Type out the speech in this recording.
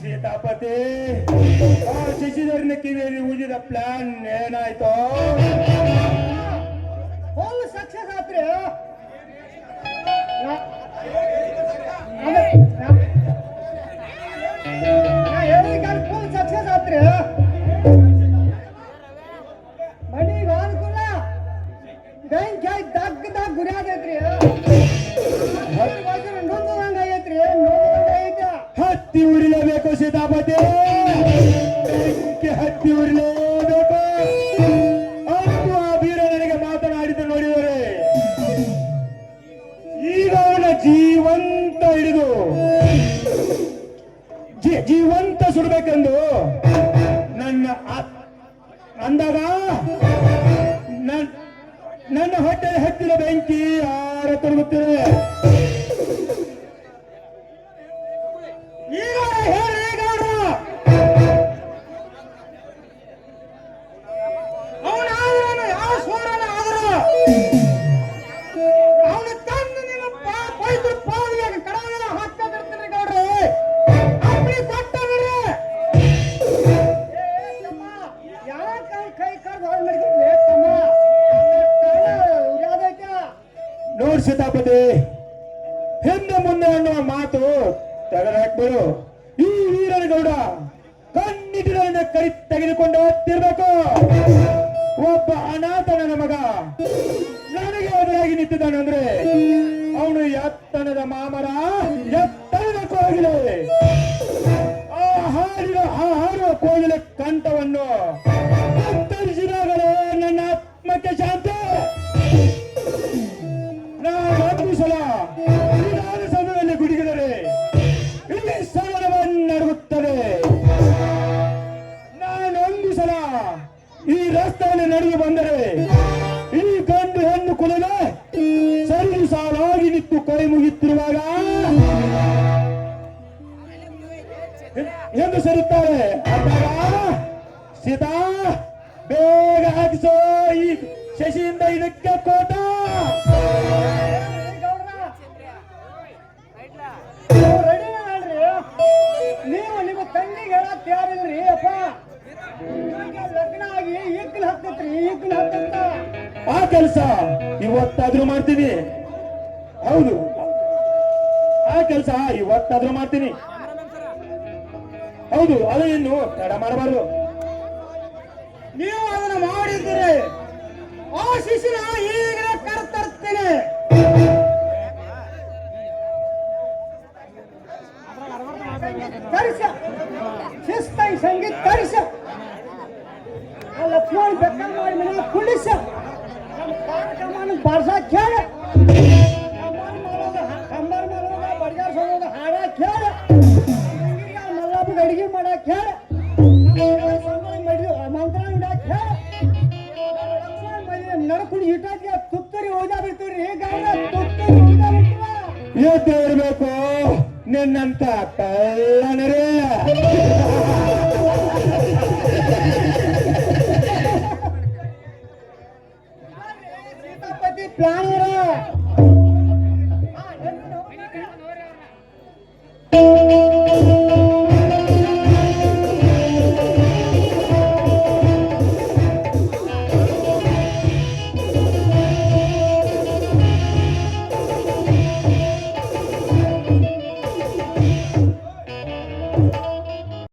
ಸೀತಾಪತಿ ಆ ಶಶಿಧರ್ನ ಕಿವಿಯಲ್ಲಿ ಊದಿದ ಪ್ಲಾನ್ ಏನಾಯ್ತು? ಹತ್ತಿ ಉರಿಲೇಬೇಕು ಸೀತಾಪತಿ. ಬೆಂಕಿ ಹತ್ತಿ ಉರಿಲೇಬೇಕು. ಅಂದು ಆ ವೀರ ನನಗೆ ಮಾತನಾಡಿದ್ದು ನೋಡಿದರೆ. ಈಗ ಅವನ ಜೀವಂತ ಹಿಡಿದು ಜೀವಂತ ಸುಡಬೇಕೆಂದು ನನ್ನ ಅಂದಾಗ ನನ್ನ ಹೊಟ್ಟೆ ಹತ್ತಿರ ಬೆಂಕಿ ಯಾರ ತೊಡಗುತ್ತಿದೆ? ಸೀತಾಪತಿ ಹಿಂದೆ ಮುಂದೆ ಅನ್ನುವ ಮಾತು ತೆಗೆದಾಕ್ಬೇಡು ಈ ವೀರನಗೌಡ ಕಣ್ಣಿಟ್ಟಿನ ಕೈ ತೆಗೆದುಕೊಂಡು ಹೋಗ್ತಿರ್ಬೇಕು. ಒಬ್ಬ ಅನಾಥನ ಮಗ ನನಗೆ ಎದುರಾಗಿ ನಿಂತಿದ್ದಾನೆ ಅಂದ್ರೆ ಅವನು ಎತ್ತನದ ಮಾಮರ ಎತ್ತನದ ಕೋಗಿಲೆ. ಆ ಹಾಡಿನ ಆ ಹಾಡುವ ಕೋಗಿಲೆ ಕಂಠವನ್ನು ಸಾಲಾಗಿ ನಿಂತು ಮುಗಿಯುತ್ತಿರುವಾಗ ಎಂದು ಸರುತ್ತಾರೆ. ಸೀತಾ ಬೇಗ ಹಾಕಿಸೋ ಈ ಶಶಿಯಿಂದ ಇದಕ್ಕೆ ಕೋಟ. ನೀವು ನಿಮ್ಮ ತಂಗಿಗೆ ಹೇಳಕ್ ಯಾರಿಲ್ರಿ? ಅಪ್ಪ ಲಗ್ನ ಆಗಿ ಈಗ್ಲ ಹತ್ತತ್ರಿ ಈಗಿನ ಹತ್ತ ಆ ಕೆಲಸ ಇವತ್ತಾದ್ರೂ ಮಾಡ್ತೀನಿ. ಹೌದು. ಆ ಕೆಲಸ ಇವತ್ತಾದ್ರೂ ಮಾಡ್ತೀನಿ. ಹೌದು, ಅದು ಇನ್ನು ತಡ ಮಾಡಬಾರ್ದು. ನೀವು ಅದನ್ನ ಮಾಡಿದ್ದೀರಿ. ಆ ಶಿಶುನ ಈಗ ಕರ್ತರ್ತೇನೆ. ತರಿಸ. ಶಿಸ್ತಾಗಿ ಸಂಗೀತ ತರಿಸ. ಲಕ್ಷ್ಮಣ ಬೆಕ್ಕ ಮಾಡಿ ಕುಳಿಸ ಕಾರ್ಯಕ್ರಮ ಬಾರ್ಸ ಕೇಳ ನಡ್ಕೊಂಡು ಇಟ್ಟಾಗಿ ತುತ್ತರಿ ಓದಾ ಬಿಡ್ತೀವ್ರಿ. ಗಾಯ ತುತ್ತರಿ ಓದಾ ಬಿಡ್ತೀವ? ಎದ್ದು ಇರ್ಬೇಕು ನಿನ್ನಂತ ಕಳ್ಳನರೇ